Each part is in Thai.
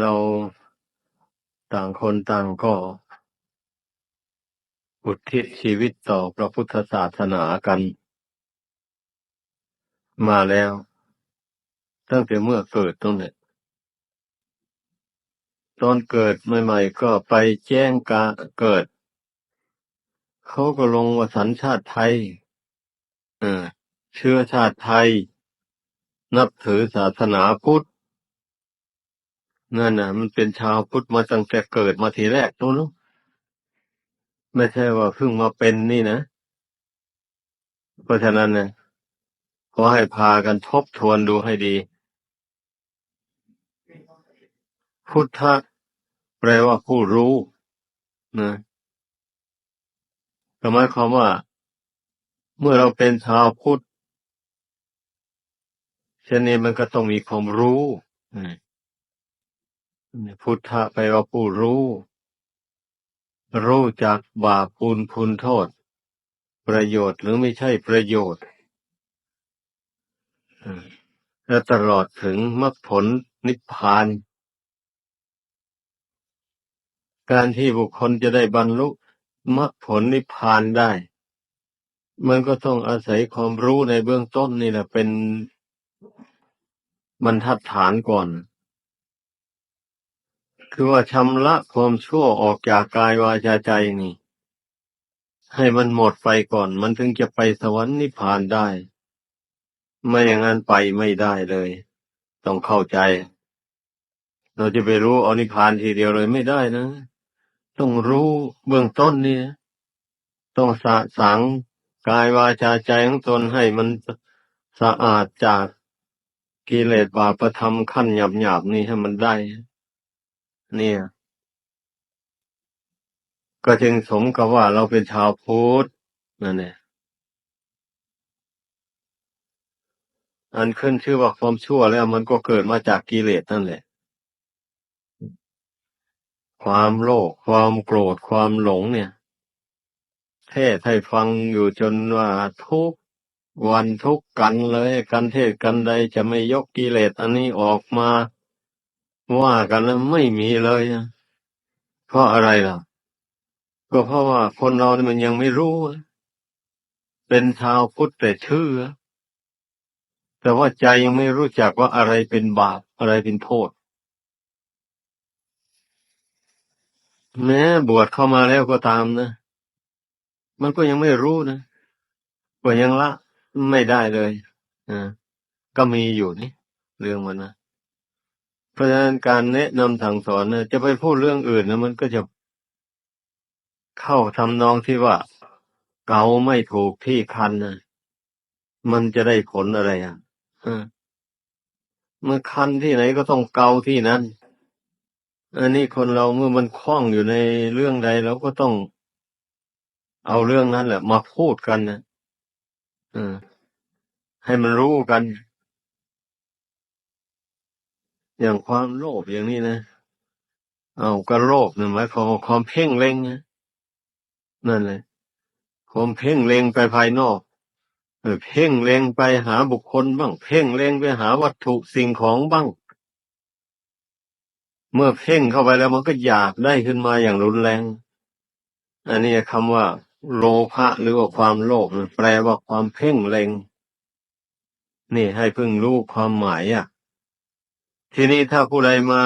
เราต่างคนต่างก็อุทิศชีวิตต่อพระพุทธศาสนากัน มาแล้ว ตั้งแต่เมื่อเกิดตรงนี้ตอนเกิดใหม่ๆก็ไปแจ้งกาเกิด เขาก็ลงว่าสัญชาติไทยเออเชื้อชาติไทย นับถือศาสนาพุทธ นั่นน่ะ มันเป็นชาวพุทธมาตั้งแต่เกิดมาทีแรกนู้นไม่ใช่ว่าเพิ่งมาเป็นนี่นะ เพราะฉะนั้นนี่ยขอให้พากันทบทวนดูให้ดี พุทธะแปลว่าผู้รู้นะหมายความว่า เมื่อเราเป็นชาวพุทธเช่นนี้มันก็ต้องมีความรู้ พุทธะแปลว่าผู้รู้ รู้จักบาปปุลคุณโทษ ประโยชน์หรือไม่ใช่ประโยชน์และตลอดถึงมรรคผลนิพพาน การที่บุคคลจะได้บรรลุมรรคผลนิพพานได้ มันก็ต้องอาศัยความรู้ในเบื้องต้นนี่แหละเป็นบรรทัดฐานก่อน คือว่าชำระความชั่วออกจากกายวาจาใจนี่ ให้มันหมดไปก่อน มันถึงจะไปสวรรค์นิพพานได้ ไม่อย่างนั้นไปไม่ได้เลย ต้องเข้าใจ เราจะไปรู้อนิพพานทีเดียวเลยไม่ได้นะ ต้องรู้เบื้องต้นเนี่ย ต้องสะสังกายวาจาใจของตนให้มันสะอาดจากกิเลสบาปธรรมขั้นหยาบหยาบนี่ให้มันได้ เนี่ย ก็จึงสมกับว่าเราเป็นชาวพุทธนั่นเองอันขึ้นชื่อว่าความชั่วแล้วมันก็เกิดมาจากกิเลสนั่นแหละ ความโลภความโกรธความหลงเนี่ยเทศให้ฟังอยู่จนว่าทุกวันทุกกันเลย กันเทศกันใดจะไม่ยกกิเลสอันนี้ออกมา ว่ากันแล้วไม่มีเลยเพราะอะไรล่ะ ก็เพราะว่าคนเราเนี่ยมันยังไม่รู้ เป็นชาวพุทธแต่ชื่อ แต่ว่าใจยังไม่รู้จักว่าอะไรเป็นบาปอะไรเป็นโทษ แม้บวชเข้ามาแล้วก็ตามนะ มันก็ยังไม่รู้นะก็ยังละไม่ได้เลยอ่าก็มีอยู่นี่เรื่องมันนะ เพราะฉะนั้นการแนะนำสั่งสอนนะจะไปพูดเรื่องอื่นนะมันก็จะเข้าทำนองที่ว่าเกาไม่ถูกที่คันนะมันจะได้ผลอะไรอะเมื่อคันที่ไหนก็ต้องเกาที่นั้น อันนี้คนเราเมื่อมันคล้องอยู่ในเรื่องใดเราก็ต้องเอาเรื่องนั้นแหละ มาพูดกันนะให้มันรู้กัน อย่างความโลภอย่างนี้นะ เอาก็โลภนี่หมายความว่าความเพ่งเล็งนะนั่นเลยความเพ่งเล็งไปภายนอกเพ่งเล็งไปหาบุคคลบ้าง เพ่งเล็งไปหาวัตถุสิ่งของบ้าง เมื่อเพ่งเข้าไปแล้วมันก็อยากได้ขึ้นมาอย่างรุนแรง อันนี้คำว่า โลภะหรือว่าความโลภแปลว่าความเพ่งเล็ง นี่ให้พึ่งรู้ความหมายอะ ทีนี้ถ้าผู้ใดมา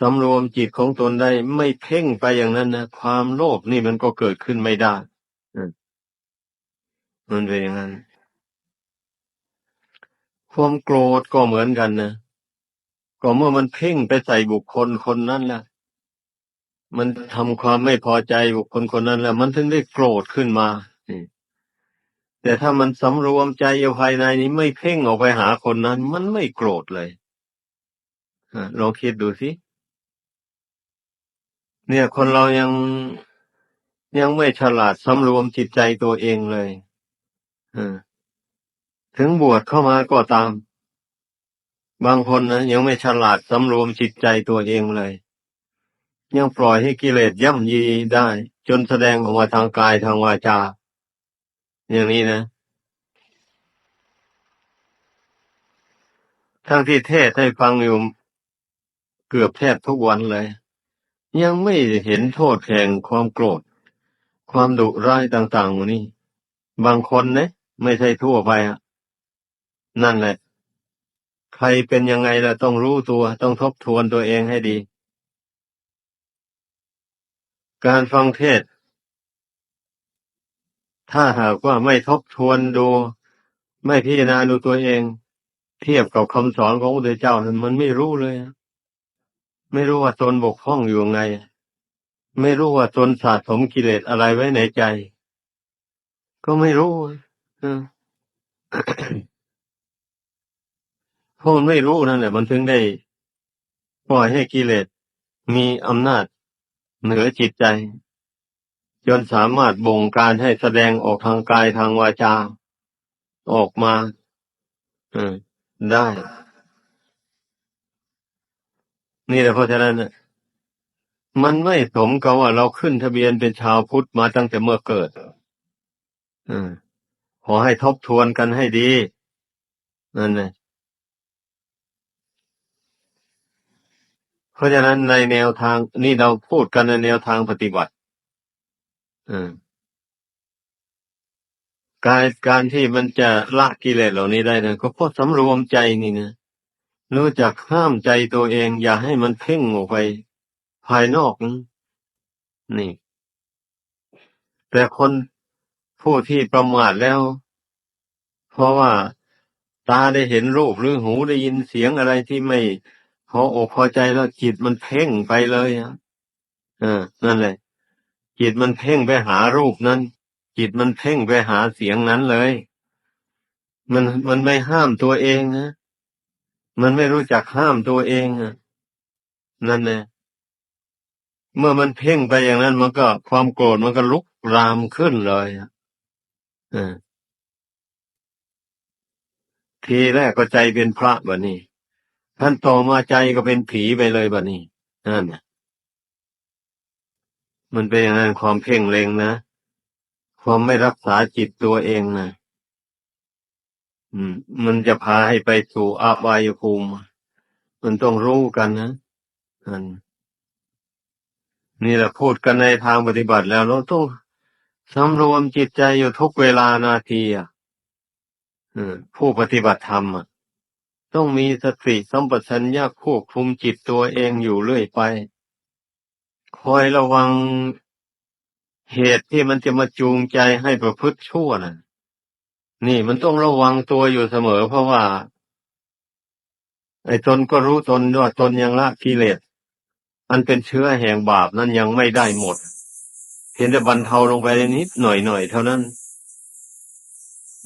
สำรวมจิตของตนได้ไม่เพ่งไปอย่างนั้นนะความโลภนี่มันก็เกิดขึ้นไม่ได้มันเป็นอย่างนั้น ความโกรธก็เหมือนกันนะก็เมื่อมันเพ่งไปใส่บุคคลคนนั้นละมันทำความไม่พอใจบุคคลคนนั้นแล้วมันถึงได้โกรธขึ้นมาแต่ถ้ามันสำรวมใจอยู่ภายในนี้ไม่เพ่งออกไปหาคนนั้น มันไม่โกรธเลย ลองคิดดูสิ เนี่ยคนเรายังยังไม่ฉลาดสำรวมจิตใจตัวเองเลยถึงบวชเข้ามาก็ตาม บางคนนะยังไม่ฉลาดสำรวมจิตใจตัวเองเลย ยังปล่อยให้กิเลสย่ำยีได้ จนแสดงออกมาทางกายทางวาจา อย่างนี้นะทั้งที่เทศให้ฟังอยู่ เกือบแทบทุกวันเลย ยังไม่เห็นโทษแห่งความโกรธ ความดุร้ายต่างๆนี้บางคนนะไม่ใช่ทั่วไปอะนั่นแหละ ใครเป็นยังไงล่ะต้องรู้ตัวต้องทบทวนตัวเองให้ดี การฟังเทศ ถ้าหากว่าไม่ทบทวนดู ไม่พิจารณาดูตัวเอง เทียบกับคำสอนของพระเจ้านั้นมันไม่รู้เลยอะ ไม่รู้ว่าตนบกพร่องอยู่ไง ไม่รู้ว่าตนสะสมกิเลสอะไรไว้ในใจ ก็ไม่รู้เพราะมันไม่รู้นั่นแหละมันถึงได้ปล่อยให้กิเลสมีอำนาจเหนือจิตใจ จนสามารถบ่งการให้แสดงออกทางกายทางวาจา ออกมาได้ นี่แหละเพราะฉะนั้นน่ะมันไม่สมกับว่าเราขึ้นทะเบียนเป็นชาวพุทธมาตั้งแต่เมื่อเกิดอขอให้ทบทวนกันให้ดี นั่นแหละเพราะฉะนั้นในแนวทางนี่เราพูดกันในแนวทางปฏิบัติการการที่มันจะละกิเลสเหล่านี้ได้นะก็เพราะสำรวมใจนี่นะ รู้จักห้ามใจตัวเอง อย่าให้มันเพ่งออกไป ภายนอกนี่ แต่คนผู้ที่ประมาทแล้ว เพราะว่าตาได้เห็นรูปหรือหูได้ยินเสียงอะไรที่ไม่พออกพอใจแล้วจิตมันเพ่งไปเลยอะนั่นแหละ จิตมันเพ่งไปหารูปนั้น จิตมันเพ่งไปหาเสียงนั้นเลย มันมันไม่ห้ามตัวเองนะ มันไม่รู้จักห้ามตัวเองนั่นแหละเมื่อมันเพ่งไปอย่างนั้น มันก็ความโกรธมันก็ลุกรามขึ้นเลยอะเออทีแรกก็ใจเป็นพระแบบนี้ท่านต่อมาใจก็เป็นผีไปเลยแบบนี้นั่นน่ะมันเป็นอย่างนั้นความเพ่งเล็งนะ ความไม่รักษาจิตตัวเองนะ มันจะพาให้ไปสู่อาบายภูมิ มันต้องรู้กันนะอันนี่แหละพูดกันในทางปฏิบัติแล้วเราต้องสำรวมจิตใจอยู่ทุกเวลานาทีอะผู้ปฏิบัติธรรมอะต้องมีสติสัมปชัญญะควบคุมจิตตัวเองอยู่เรื่อยไป คอยระวังเหตุที่มันจะมาจูงใจให้ประพฤติชั่วน่ะ นี่มันต้องระวังตัวอยู่เสมอ เพราะว่า ไอ้ตนก็รู้ตนว่าตนยังละกิเลสอันเป็นเชื้อแห่งบาปนั้นยังไม่ได้หมด เพียงแต่บรรเทาลงไปนิดหน่อยหน่อยเท่านั้น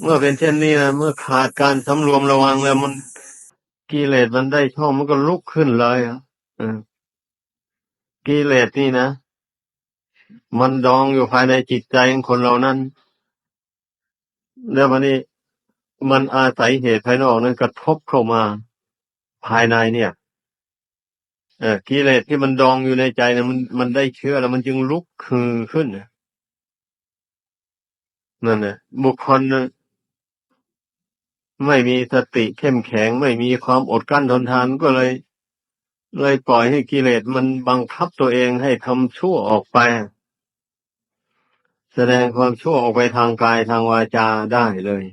เมื่อเป็นเช่นนี้นะเมื่อขาดการสำรวมระวังแล้วมันกิเลสมันได้ช่องมันก็ลุกขึ้นเลยอะกิเลสนี่นะมันดองอยู่ภายในจิตใจของคนเรานั้น แล้ววันนี้มันอาศัยเหตุภายนอกนั้นกระทบเข้ามาภายในเนี่ยเออกิเลสที่มันดองอยู่ในใจเนี่ยมันมันได้เชื้อแล้วมันจึงลุกคือขึ้นนั่นแหละบุคคลไม่มีสติเข้มแข็ง ไม่มีความอดกลั้นทนทานก็เลย เลยปล่อยให้กิเลสมันบังคับตัวเองให้ทำชั่วออกไป แสดงความชั่วออกไปทางกายทางวาจาได้เลย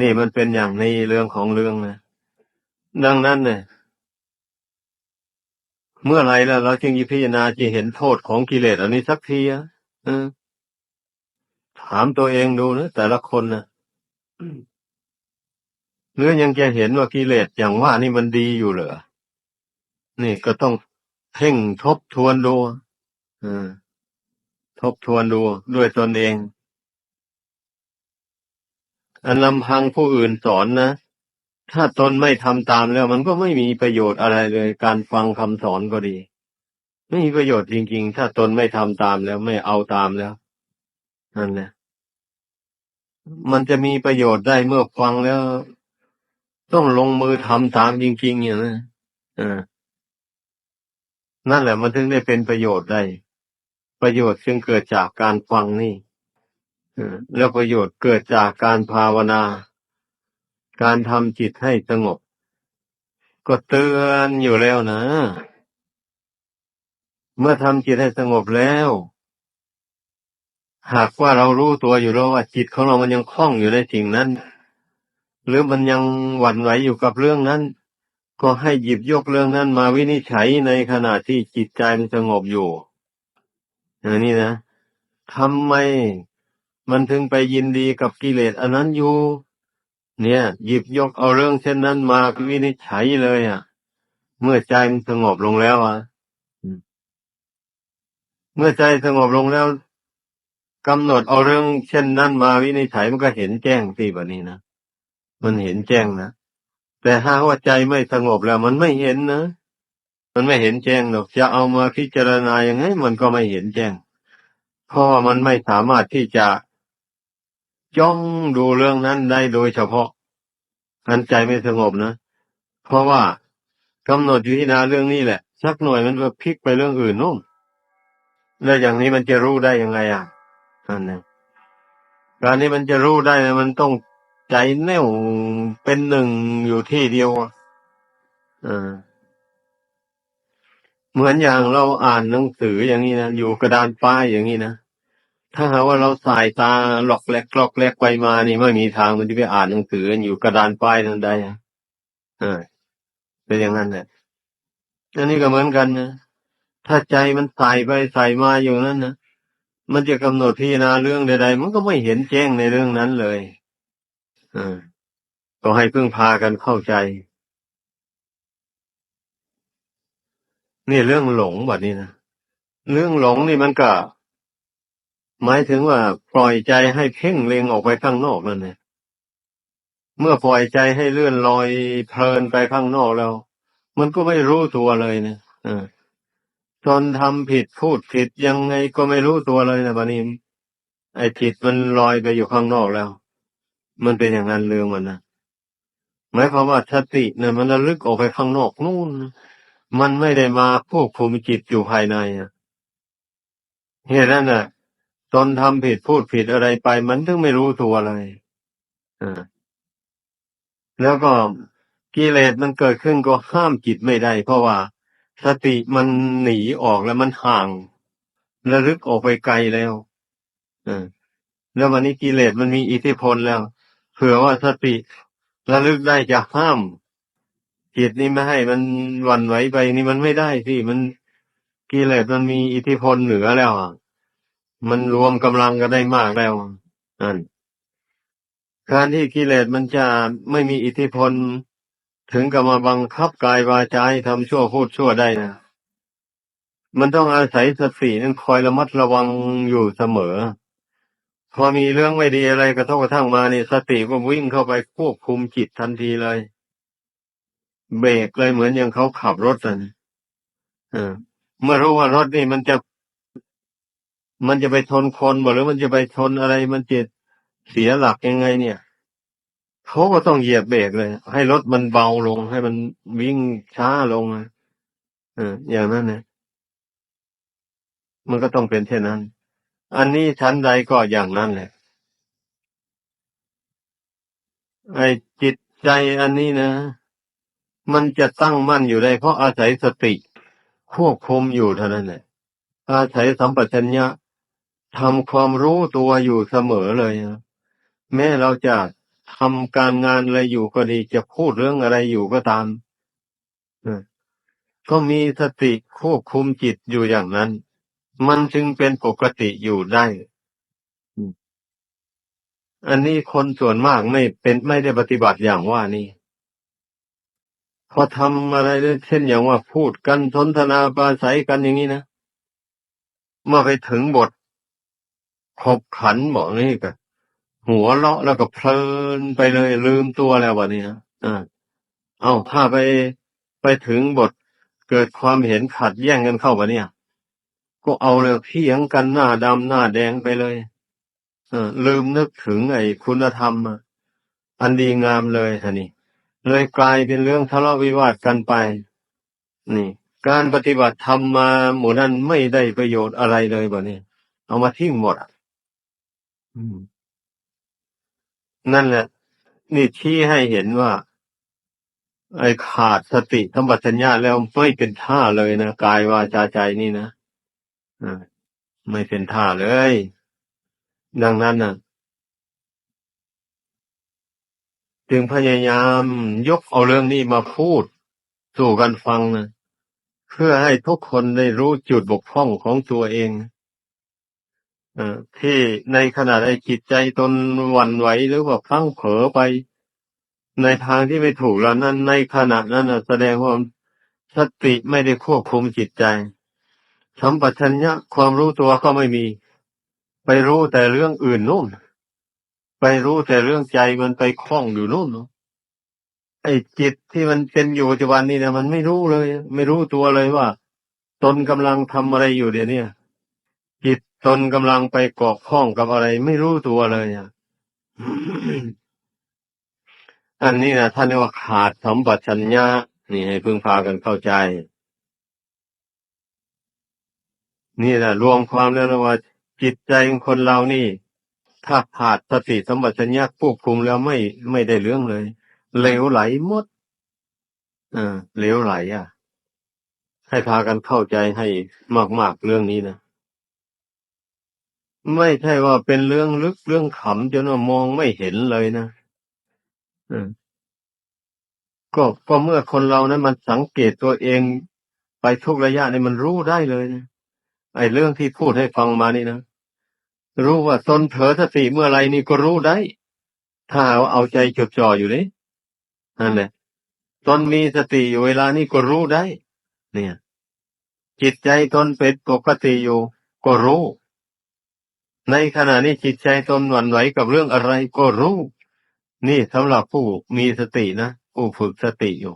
นี่มันเป็นอย่างนี้เรื่องของเรื่องนะ ดังนั้นเนี่ยเมื่อไรแล้วเราจึงพิจารณาจะเห็นโทษของกิเลสอันนี้สักทีอะถามตัวเองดูนะแต่ละคนนะหรือยังจะเห็นว่ากิเลสอย่างว่านี่มันดีอยู่เหรอ นี่ก็ต้องเพ่งทบทวนดูอ ทบทวนดูด้วยตนเอง อันลำพังผู้อื่นสอนนะ ถ้าตนไม่ทำตามแล้วมันก็ไม่มีประโยชน์อะไรเลย การฟังคำสอนก็ดี ไม่มีประโยชน์จริง ๆ ถ้าตนไม่ทำตามแล้วไม่เอาตามแล้วนั่นแหละมันจะมีประโยชน์ได้เมื่อฟังแล้ว ต้องลงมือทำตามจริง ๆ อย่างนั้นอ่านั่นแหละมันถึงได้เป็นประโยชน์ได้ ประโยชน์ซึ่งเกิดจากการฟังนี่แล้วประโยชน์เกิดจากการภาวนา การทำจิตให้สงบ ก็เตือนอยู่แล้วนะ เมื่อทำจิตให้สงบแล้ว หากว่าเรารู้ตัวอยู่แล้วว่าจิตของเรามันยังคล้องอยู่ในสิ่งนั้น หรือมันยังหวั่นไหวอยู่กับเรื่องนั้น ก็ให้หยิบยกเรื่องนั้นมาวินิจฉัยในขณะที่จิตใจมันสงบอยู่ อันนี้นะทำไมมันถึงไปยินดีกับกิเลสอันนั้นอยู่ เนี่ย หยิบยกเอาเรื่องเช่นนั้นมาวินิจฉัยเลยอะ เมื่อใจมันสงบลงแล้วอะเมื่อใจสงบลงแล้วกำหนดเอาเรื่องเช่นนั้นมาวินิจฉัยมันก็เห็นแจ้งสิแบบนี้นะมันเห็นแจ้งนะแต่ถ้าว่าใจไม่สงบแล้ว มันไม่เห็นนะ มันไม่เห็นแจ้งหรอกจะเอามาพิจารณายังไงมันก็ไม่เห็นแจ้ง เพราะมันไม่สามารถที่จะจ้องดูเรื่องนั้นได้โดยเฉพาะอันใจไม่สงบนะ เพราะว่ากำหนดอยู่ที่นาเรื่องนี้แหละ สักหน่อยมันก็พลิกไปเรื่องอื่นนู่นแล้วอย่างนี้มันจะรู้ได้ยังไงอะอันนี้การนี้มันจะรู้ได้นะมันต้องใจแน่วเป็นหนึ่งอยู่ที่เดียวอะอ่า เหมือนอย่างเราอ่านหนังสืออย่างนี้นะ อยู่กระดานป้ายอย่างนี้นะ ถ้าหากว่าเราสายตาหลอกแหลกหลอกแหลกไปมานี่ไม่มีทางมันจะไปอ่านหนังสืออยู่กระดานป้ายนั้นได้อะอ่าเป็นอย่างนั้นแหละอันนี้ก็เหมือนกันนะถ้าใจมันใส่ไปใส่มาอยู่นั้นนะมันจะกำหนดพิจารณาเรื่องใดๆมันก็ไม่เห็นแจ้งในเรื่องนั้นเลยอ่าก็ให้พึ่งพากันเข้าใจ นี่เรื่องหลงแบบนี้นะเรื่องหลงนี่มันก็ หมายถึงว่าปล่อยใจให้เพ่งเล็งออกไปข้างนอกนั่นเองเมื่อปล่อยใจให้เลื่อนลอยเพลินไปข้างนอกแล้ว มันก็ไม่รู้ตัวเลยเนะอ่าจนทำผิดพูดผิดยังไงก็ไม่รู้ตัวเลยนะบัดนี้ไอ้จิตมันลอยไปอยู่ข้างนอกแล้ว มันเป็นอย่างนั้นเรื่องมันนะหมายความว่าสติเนี่ยมันระลึกออกไปข้างนอกนู่น มันไม่ได้มาควบคุมจิตอยู่ภายในอะเหตุนั้นน่ะ ตนทำผิดพูดผิดอะไรไป มันถึงไม่รู้ตัวเลยอ่าแล้วก็กิเลสมันเกิดขึ้นก็ห้ามจิตไม่ได้ เพราะว่าสติมันหนีออกแล้วมันห่างระลึกออกไปไกลแล้วอ่าแล้ววันนี้กิเลสมันมีอิทธิพลแล้ว เผื่อว่าสติระลึกได้จะห้าม จิตนี้ไม่ให้มันหวันไหวไปนี่มันไม่ได้สิมันกิเลสมันมีอิทธิพลเหนือแล้วอะมันรวมกำลังกันได้มากแล้วนั่นการที่กิเลสมันจะไม่มีอิทธิพล ถึงกับมาบังคับกายวาจาให้ทำชั่วพูดชั่วได้นะมันต้องอาศัยสตินั้นคอยระมัดระวังอยู่เสมอ พอมีเรื่องไม่ดีอะไรกระทบกระทั่งมานี่สติก็วิ่งเข้าไปควบคุมจิตทันทีเลย เบรกเลยเหมือนอย่างเขาขับรถนะเออเมื่อรู้ว่ารถนี่มันจะ มันจะไปชนคนบ่หรือมันจะไปชนอะไร มันจะเสียหลักยังไง เนี่ยเขาก็ต้องเหยียบเบรกเลย ให้รถมันเบาลง ให้มันวิ่งช้าลงอะเออ อย่างนั้นนะมันก็ต้องเป็นเช่นนั้น อันนี้ชั้นใดก็อย่างนั้นแหละไอ้จิตใจอันนี้นะ มันจะตั้งมั่นอยู่ได้เพราะอาศัยสติ ควบคุมอยู่เท่านั้นแหละอาศัยสัมปชัญญะทำความรู้ตัวอยู่เสมอเลยนะแม้เราจะทำการงานอะไรอยู่ก็ดีจะพูดเรื่องอะไรอยู่ก็ตามก็มีสติควบคุมจิตอยู่อย่างนั้น มันจึงเป็นปกติอยู่ได้ อันนี้คนส่วนมากไม่เป็นไม่ได้ปฏิบัติอย่างว่านี่ พอทำอะไรเช่นอย่างว่าพูดกันสนทนาปราศัยกันอย่างนี้นะเมื่อไปถึงบทขบขันบอกนี่ก็หัวเลาะแล้วก็เพลินไปเลยลืมตัวแล้ววันนี้นะอ่าเอาถ้าไปไปถึงบทเกิดความเห็นขัดแย้งกันเข้ามาเนี่ย ก็เอาเลยเถียงกันหน้าดำหน้าแดงไปเลยเออลืมนึกถึงไอ้คุณธรรมอันดีงามเลยท่านี่ เลยกลายเป็นเรื่องทะเลาะวิวาทกันไป นี่ การปฏิบัติธรรมมาหมู่นั้นไม่ได้ประโยชน์อะไรเลยบ่เนี่ยเอามาทิ้งหมดอะอืมนั่นแหละ นี่ชี้ให้เห็นว่า ไอ้ขาดสติธรรมปัญญาแล้วไม่เป็นท่าเลยนะกายวาจาใจนี่นะอ่าไม่เป็นท่าเลย ดังนั้นนะ จึงพยายามยกเอาเรื่องนี้มาพูด สู่กันฟังนะเพื่อให้ทุกคนได้รู้จุดบกพร่องของตัวเองอที่ในขณะไอ้จิตใจตนหวั่นไหวหรือว่าพลั้งเผลอไป ในทางที่ไม่ถูกแล้วนั้น ในขณะนั้นแสดงว่าสติไม่ได้ควบคุมจิตใจสัมปชัญญะความรู้ตัวก็ไม่มี ไปรู้แต่เรื่องอื่นนู่น ไปรู้แต่เรื่องใจมันไปคล้องอยู่นู่นเนอะไอ้จิตที่มันเป็นอยู่ปัจจุบันนี่นะมันไม่รู้เลย ไม่รู้ตัวเลยว่า ตนกำลังทำอะไรอยู่เดี๋ยวนี้จิตตนกำลังไปเกาะข้องกับอะไร ไม่รู้ตัวเลยอะอันนี้นะท่านเรียกว่าขาดสัมปชัญญะนี่ให้พึงพากันเข้าใจ นี่แหละรวมความแล้วนะว่า จิตใจของคนเรานี่ ถ้าขาดสติสัมปชัญญะควบคุมแล้วไม่ไม่ได้เรื่องเลยเหลวไหลหมดอ่าเหลวไหล อะ ให้พากันเข้าใจให้มากๆเรื่องนี้นะไม่ใช่ว่าเป็นเรื่องลึกเรื่องขำจนว่ามองไม่เห็นเลยนะอืมก็ก็เมื่อคนเรานั้นมันสังเกตตัวเองไปทุกระยะนี่มันรู้ได้เลยนะไอ้เรื่องที่พูดให้ฟังมานี่นะ รู้ว่าตนเผลอสติเมื่อไรนี่ก็รู้ได้ ถ้าเอาใจจดจ่ออยู่นี่นั่นแหละตนมีสติอยู่เวลานี้ก็รู้ได้ เนี่ย จิตใจตนเป็นปกติอยู่ ก็รู้ ในขณะนี้จิตใจตนหวั่นไหวกับเรื่องอะไรก็รู้ นี่สำหรับผู้มีสตินะผู้ฝึกสติอยู่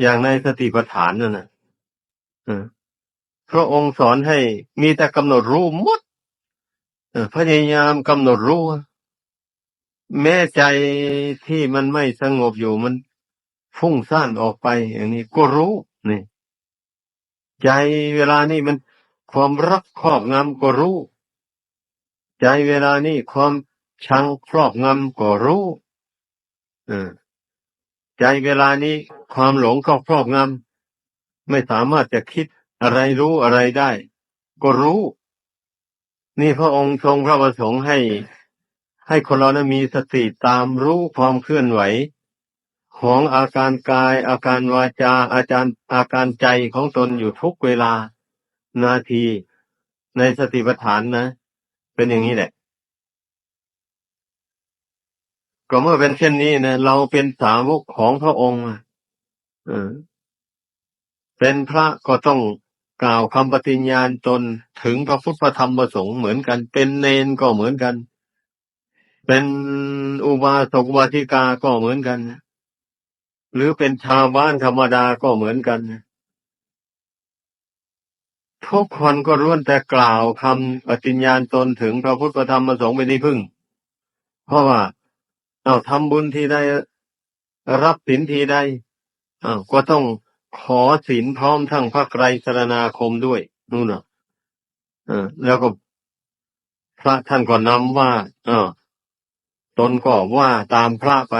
อย่างในสติปัฏฐานนั่นนะเพระองค์สอนให้มีแต่กำหนดรู้มด พยายามกำหนดรู้ แม้ใจที่มันไม่สงบอยู่มันฟุ้งซ่านออกไป อย่างนี้ก็รู้นี่ใจเวลานี้มันความรักครอบงำก็รู้ ใจเวลานี้ความชังครอบงำก็รู้เออใจเวลานี้ความหลงก็ครอบงำไม่สามารถจะคิดอะไรรู้อะไรได้ ก็รู้ นี่พระองค์ทรงพระประสงค์ให้ ให้คนเรานั้นมีสติตามรู้ความเคลื่อนไหว ของอาการกาย อาการวาจาอาจารย์อาการใจของตนอยู่ทุกเวลา นาทีในสติปัฏฐานนะ เป็นอย่างนี้แหละก็เมื่อเป็นเช่นนี้นะเราเป็นสาวกของพระองค์เออเป็นพระก็ต้อง กล่าวคำปฏิญญาณตนถึงพระพุทธธรรมประสงค์เหมือนกัน เป็นเนนก็เหมือนกัน เป็นอุบาสกอุบาสิกาก็เหมือนกัน หรือเป็นชาวบ้านธรรมดาก็เหมือนกันทุกคนก็ล้วนแต่กล่าวคำปฏิญญาณตนถึงพระพุทธธรรมประสงค์เป็นที่พึ่ง เพราะว่าเอาทำบุญทีใดรับสินทีใดอ้าวก็ต้อง ขอสินพร้อมทั้งพระไกรสรณาคมด้วยนู่นน่ะเออ แล้วก็พระท่านก็นำว่า เออ ตนก็ว่าตามพระไป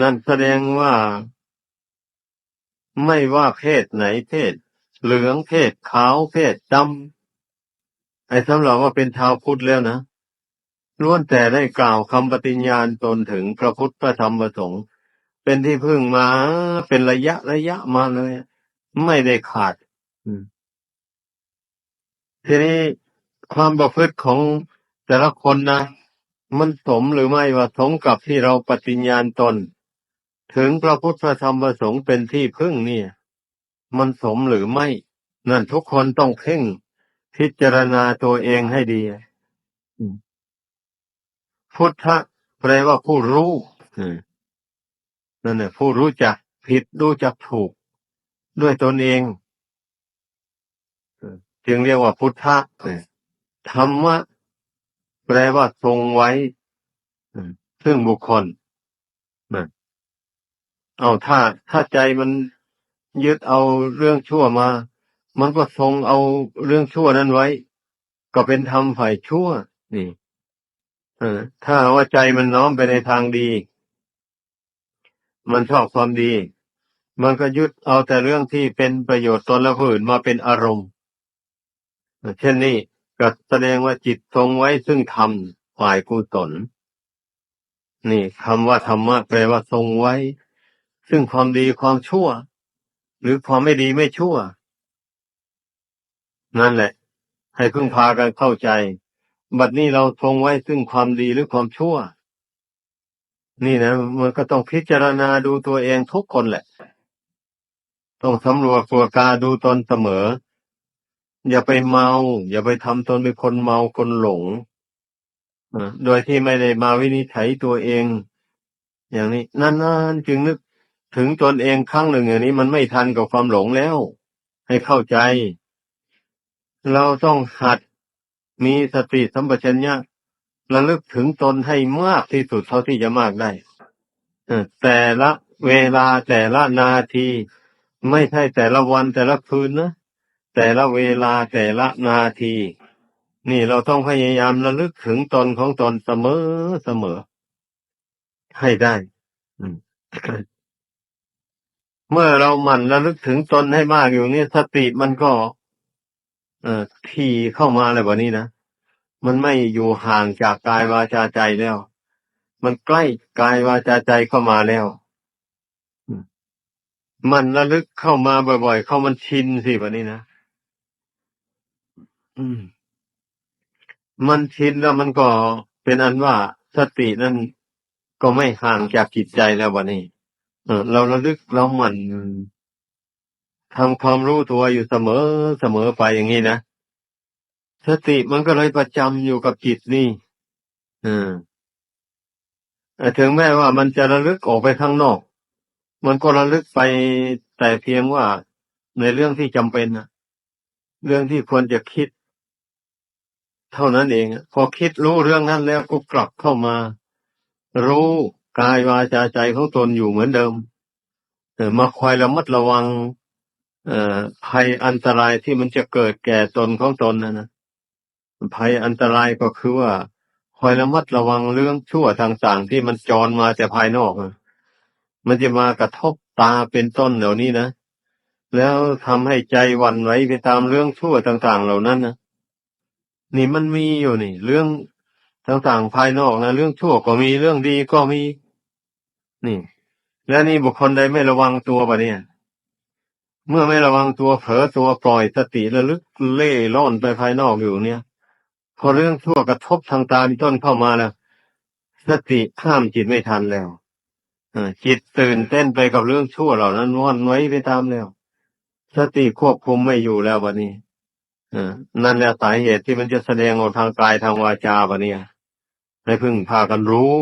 นั่นแสดงว่า ไม่ว่าเพศไหนเพศ เหลืองเพศขาวเพศดำไอ้สำหรับว่าเป็นชาวพุทธแล้วนะล้วนแต่ได้กล่าวคำปฏิญญาณตนถึงพระพุทธพระธรรมพระสงฆ์ เป็นที่พึ่งมา เป็นระยะระยะมาเลย ไม่ได้ขาดทีนี้ความประพฤติของแต่ละคนนะ มันสมหรือไม่ว่าสมกับที่เราปฏิญญาณตน ถึงพระพุทธธรรมพระสงฆ์เป็นที่พึ่งเนี่ย มันสมหรือไม่ นั่นทุกคนต้องเพ่งพิจารณาตัวเองให้ดีพุทธะแปลว่าผู้รู้อืม นั่นแหละผู้รู้จักผิดรู้จักถูก ด้วยตนเองจึงเรียกว่าพุทธะธรรมะแปลว่าทรงไว้ซึ่งบุคคลเอาถ้าถ้าใจมันยึดเอาเรื่องชั่วมา มันก็ทรงเอาเรื่องชั่วนั้นไว้ ก็เป็นธรรมฝ่ายชั่ว นี่ถ้าว่าใจมันน้อมไปในทางดี มันชอบความดี มันก็ยึดเอาแต่เรื่องที่เป็นประโยชน์ตนและผู้อื่นมาเป็นอารมณ์เช่นนี้ก็แสดงว่าจิตทรงไว้ซึ่งธรรมฝ่ายกุศลนี่คำว่าธรรมะแปลว่าทรงไว้ ซึ่งความดีความชั่ว หรือความไม่ดีไม่ชั่ว นั่นแหละ ให้พึ่งพากันเข้าใจ บัดนี้เราทรงไว้ซึ่งความดีหรือความชั่ว นี่นะมันก็ต้องพิจารณาดูตัวเองทุกคนแหละ ต้องสำรวจตัวกาดูตนเสมอ อย่าไปเมา อย่าไปทำตนเป็นคนเมาคนหลงโดยที่ไม่ได้มาวินิจฉัยตัวเอง อย่างนี้นานๆจึงนึกถึงตนเองครั้งหนึ่งอย่างนี้มันไม่ทันกับความหลงแล้ว ให้เข้าใจ เราต้องหัดมีสติสัมปชัญญะ ระลึกถึงตนให้มากที่สุดเท่าที่จะมากได้เออแต่ละเวลาแต่ละนาที ไม่ใช่แต่ละวันแต่ละคืนนะแต่ละเวลาแต่ละนาที นี่เราต้องพยายามระลึกถึงตนของตนเสมอเสมอ ให้ได้เมื่อเราหมั่นระลึกถึงตนให้มากอยู่นี่สติมันก็ เอ่อทีเข้ามาเลยวันนี้นะ มันไม่อยู่ห่างจากกายวาจาใจแล้ว มันใกล้กายวาจาใจเข้ามาแล้ว มันระลึกเข้ามาบ่อยๆ เข้ามันชินสิวันนี้นะอืมมันชินแล้วมันก็เป็นอันว่าสตินั้นก็ไม่ห่างจากจิตใจแล้ววันนี้เออเราระลึกเราหมั่นทำความรู้ตัวอยู่เสมอเสมอไปอย่างนี้นะ สติมันก็เลยประจำอยู่กับจิตนี่ออแต่ถึงแม้ว่ามันจะระลึกออกไปข้างนอก มันก็ระลึกไปแต่เพียงว่าในเรื่องที่จำเป็นนะเรื่องที่ควรจะคิด เท่านั้นเองพอคิดรู้เรื่องนั้นแล้วก็กลับเข้ามา รู้กายวาจาใจของตนอยู่เหมือนเดิมเออมาคอยระมัดระวังเอ่อภัยอันตรายที่มันจะเกิดแก่ตนของตนนะนะ ภัยอันตรายก็คือว่า คอยระมัดระวังเรื่องชั่วต่างๆที่มันจรมาแต่ภายนอกอะมันจะมากระทบตาเป็นต้นเหล่านี้นะ แล้วทำให้ใจวันไหวไปตามเรื่องชั่วต่าง ๆ เหล่านั้นนะนี่มันมีอยู่นี่ เรื่องต่างๆภายนอกนะเรื่องชั่วก็มีเรื่องดีก็มี นี่ แล้วนี่บุคคลใดไม่ระวังตัวปะเนี่ย เมื่อไม่ระวังตัวเผลอตัวปล่อยสติระลึกเล่ร่อนไปภายนอกอยู่เนี่ย พอเรื่องชั่วกระทบทางตาเป็นต้นเข้ามาแล้วสติห้ามจิตไม่ทันแล้วจิตตื่นเต้นไปกับเรื่องชั่วเหล่านั้นว่อนไว้ไปตามแล้ว สติควบคุมไม่อยู่แล้ววันนี้นั่นแหละสาเหตุที่มันจะแสดงออกทางกายทางวาจาวันนี้ให้พึ่งพากันรู้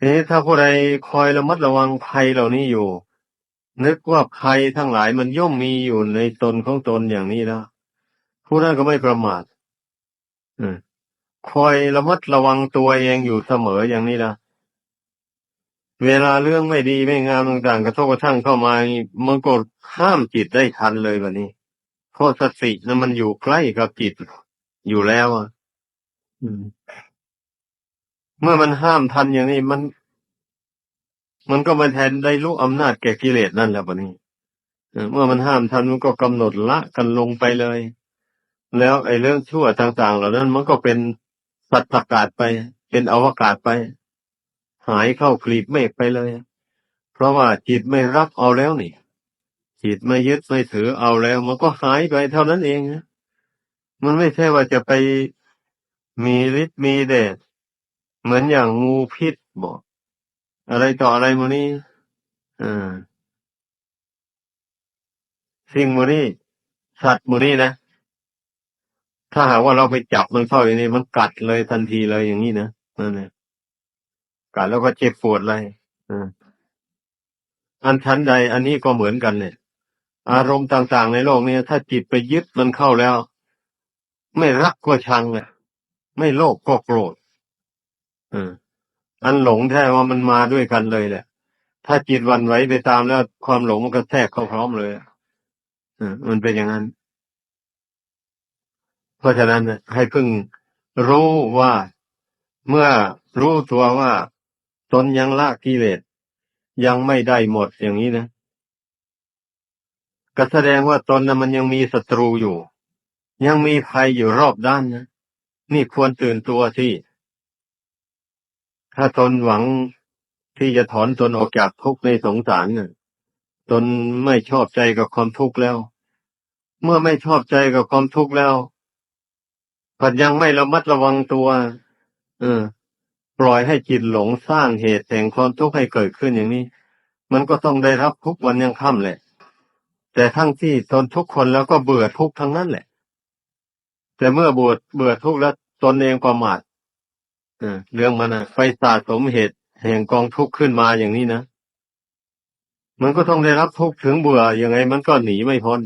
เอ๊ถ้าผู้ใดคอยระมัดระวังภัยเหล่านี้อยู่ นึกว่าภัยทั้งหลายมันย่อมมีอยู่ในตนของตนอย่างนี้แล้วผู้นั้นก็ไม่ประมาท คอยระมัดระวังตัวเองอยู่เสมออย่างนี้ละเวลาเรื่องไม่ดีไม่งามต่างๆกระทบกระทั่งเข้ามามันก็ห้ามจิตได้ทันเลยแบบนี้เพราะสตินั้นมันอยู่ใกล้กับจิตอยู่แล้วอะเมื่อมันห้ามทันอย่างนี้มัน มันก็มาแทนได้รู้อำนาจแก่กิเลสนั่นแหละปะนี้เออเมื่อมันห้ามทันมันก็กำหนดละกันลงไปเลย แล้วไอ้เรื่องชั่วต่าง ๆ เหล่านั้นมันก็เป็นสัตว์ประกาศไป เป็นอวกาศไป หายเข้ากลีบเมฆไปเลย เพราะว่าจิตไม่รับเอาแล้วนี่จิตไม่ยึดไม่ถือเอาแล้ว มันก็หายไปเท่านั้นเองนะมันไม่ใช่ว่าจะไปมีฤทธิ์มีเดชเหมือนอย่างงูพิษบอก อะไรต่ออะไรโมนี้อ่าสิ่งโมนี้สัตว์โมนี้นะ ถ้าหากว่าเราไปจับมันเข้าอย่างนี้มันกัดเลยทันทีเลยอย่างนี้นะนั่นแหละกัดแล้วก็เจ็บปวดเลยอ่าอันชั้นใด อันนี้ก็เหมือนกันเนี่ย อารมณ์ต่างๆในโลกนี้ถ้าจิตไปยึดมันเข้าแล้ว ไม่รักก็ชังเลยไม่โลภก็โกรธอ่าอันหลงแท้ว่ามันมาด้วยกันเลยแหละ ถ้าจิตวันไหวไปตามแล้วความหลงมันก็แทรกเข้าพร้อมเลยอ่ามันเป็นอย่างนั้น เพราะฉะนั้นให้พิ่งรู้ว่าเมื่อรู้ตัวว่าตนยังละกิเลสยังไม่ได้หมดอย่างนี้นะก็แสดงว่าตนนะมันยังมีศัตรูอยู่ ยังมีภัยอยู่รอบด้านนะนี่ควรตื่นตัวที่ ถ้าตนหวังที่จะถอนตนออกจากทุกข์ในสงสารน่ะตนไม่ชอบใจกับความทุกข์แล้ว เมื่อไม่ชอบใจกับความทุกข์แล้ว ผัดยังไม่ระมัดระวังตัว เออ ปล่อยให้จิตหลงสร้างเหตุแห่งความทุกข์ให้เกิดขึ้นอย่างนี้ มันก็ต้องได้รับทุกวันยังค่ำแหละ แต่ทั้งที่ตนทุกคนแล้วก็เบื่อทุกทั้งนั้นแหละ แต่เมื่อบวชเบื่อทุกแล้วตนเองประมาทเออเรื่องมันนะไฟสะสมเหตุแห่งกองทุกข์ขึ้นมาอย่างนี้นะมันก็ต้องได้รับทุกข์ถึงเบื่อยังไงมันก็หนีไม่พ้น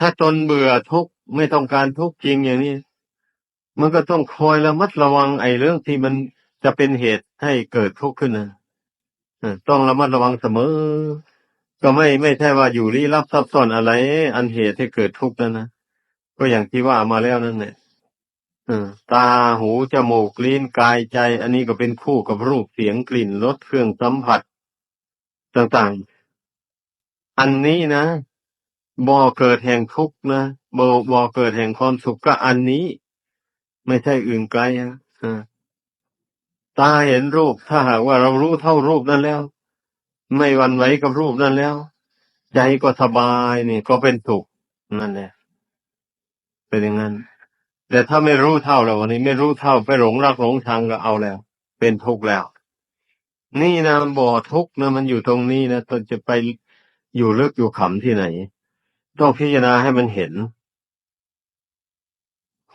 ถ้าตนเบื่อทุกข์ ไม่ต้องการทุกข์จริงอย่างนี้ มันก็ต้องคอยระมัดระวังไอ้เรื่องที่มันจะเป็นเหตุให้เกิดทุกข์ขึ้นนะต้องระมัดระวังเสมอ ก็ไม่ไม่ใช่ว่าอยู่ลี้ลับซับซ้อนอะไร อันเหตุให้เกิดทุกข์นั้นนะก็อย่างที่ว่ามาแล้วนั่นแหละตาหูจมูกลิ้นกายใจ อันนี้ก็เป็นคู่กับรูปเสียงกลิ่นรสเครื่องสัมผัส ต่างๆ อันนี้นะบ่อเกิดแห่งทุกข์นะ บ่อบ่เกิดแห่งความสุขก็อันนี้ ไม่ใช่อื่นไกลนะตาเห็นรูปถ้าหากว่าเรารู้เท่ารูปนั้นแล้ว ไม่วันไหวกับรูปนั้นแล้ว ใจก็สบายนี่ ก็เป็นสุขนั่นแหละเป็นอย่างนั้น แต่ถ้าไม่รู้เท่าแล้ววันนี้ ไม่รู้เท่าไปหลงรักหลงชังก็เอาแล้ว เป็นทุกข์แล้ว นี่นะบ่อทุกข์นะมันอยู่ตรงนี้นะตนจะไปอยู่ลึกอยู่ขำที่ไหน ต้องพิจารณาให้มันเห็น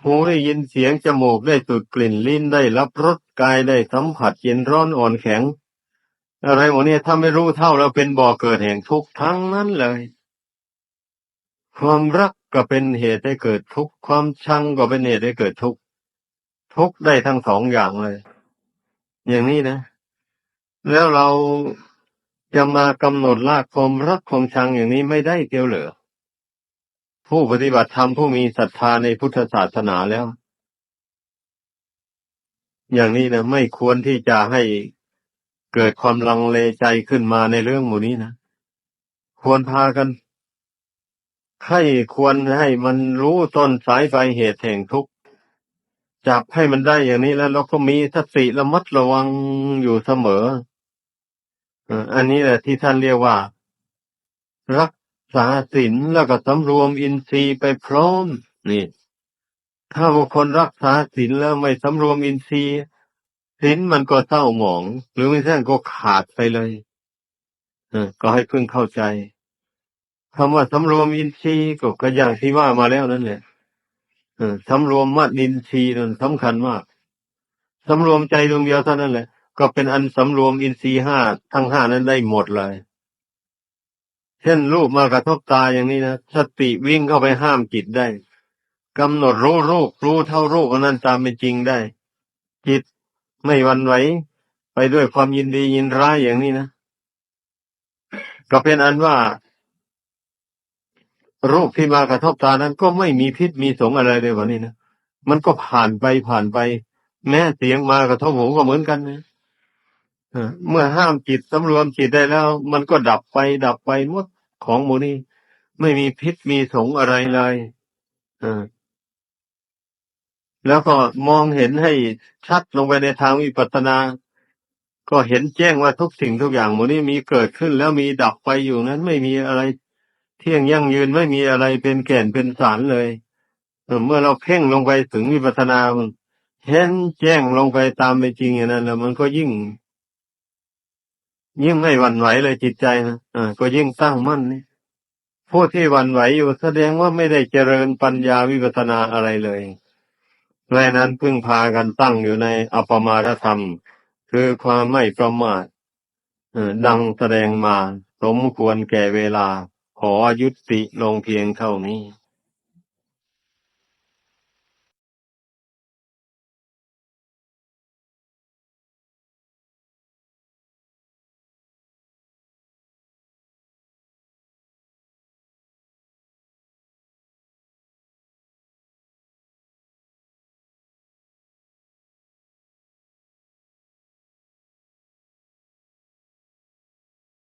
หูได้ยินเสียงจมูกได้สูดกลิ่นลิ้นได้รับรสกายได้สัมผัสเย็นร้อนอ่อนแข็ง อะไรหมดเนี่ยถ้าไม่รู้เท่าแล้วเป็นบ่อเกิดแห่งทุกข์ทั้งนั้นเลย ความรักก็เป็นเหตุให้เกิดทุกข์ความชังก็เป็นเหตุให้เกิดทุกข์ทุกข์ได้ทั้งสองอย่างเลย อย่างนี้นะ แล้วเราจะมากำหนดลากความรักความชังอย่างนี้ไม่ได้เกี่ยวเหรอ ผู้ปฏิบัติธรรมผู้มีศรัทธาในพุทธศาสนาแล้ว อย่างนี้นะไม่ควรที่จะให้เกิดความลังเลใจขึ้นมาในเรื่องหมู่นี้นะควรพากันให้ควรให้มันรู้ต้นสายปลายเหตุแห่งทุกข์จับให้มันได้อย่างนี้แล้วเราก็มีสติระมัดระวังอยู่เสมออันนี้แหละที่ท่านเรียกว่า รัก ษาศีลแล้วก็สำรวมอินทรีย์ไปพร้อม นี่ ถ้าบุคคลรักษาศีลแล้วไม่สำรวมอินทรีย์ศีลมันก็เศร้าหมอง หรือไม่ใช่ก็ขาดไปเลยเออก็ให้เพิ่งเข้าใจคำว่าสำรวมอินทรีย์ก็ก็อย่างที่ว่ามาแล้วนั่นแหละเออสำรวมมัดอินทรีย์นั่นสำคัญมากสำรวมใจดวงเดียวเท่านั้นแหละ ก็เป็นอันสำรวมอินทรีย์ห้าทั้งห้านั้นได้หมดเลย เช่นรูปมากระทบตาอย่างนี้นะสติวิ่งเข้าไปห้ามจิตได้กำหนดรู้รูปรู้เท่ารูปนั้นตามเป็นจริงได้ จิตไม่วันไหว ไปด้วยความยินดียินร้ายอย่างนี้นะก็เป็นอันว่า รูปที่มากระทบตานั้น ก็ไม่มีพิษมีสงอะไรเลยวันนี้นะมันก็ผ่านไปผ่านไป แม้เสียงมากระทบหูก็เหมือนกันนะเมื่อห้ามจิตสำรวมจิตได้แล้ว มันก็ดับไป ดับไปหมด ของหมูนี้ ไม่มีพิษมีสงอะไรเลยอแล้วก็มองเห็นให้ชัดลงไปในทางวิปัสสนา ก็เห็นแจ้งว่าทุกสิ่งทุกอย่างหมดนี้มีเกิดขึ้นแล้วมีดับไปอยู่นั้นไม่มีอะไร เที่ยงยั่งยืนไม่มีอะไรเป็นแก่นเป็นสารเลยเออเมื่อเราเพ่งลงไปถึงวิปัสสนาเห็นแจ้งลงไปตามเป็นจริงอย่างนั้นแล้วมันก็ยิ่ง ยิ่งไม่หวั่นไหวเลยจิตใจนะอ่าก็ยิ่งตั้งมั่นนี่ผู้ที่หวั่นไหวอยู่แสดงว่าไม่ได้เจริญปัญญาวิปัสนาอะไรเลยเพราะฉะนั้นพึ่งพากันตั้งอยู่ในอัปมาทธรรม คือความไม่ประมาทอ่อดังแสดงมา สมควรแก่เวลา ขอยุติลงเพียงเท่านี้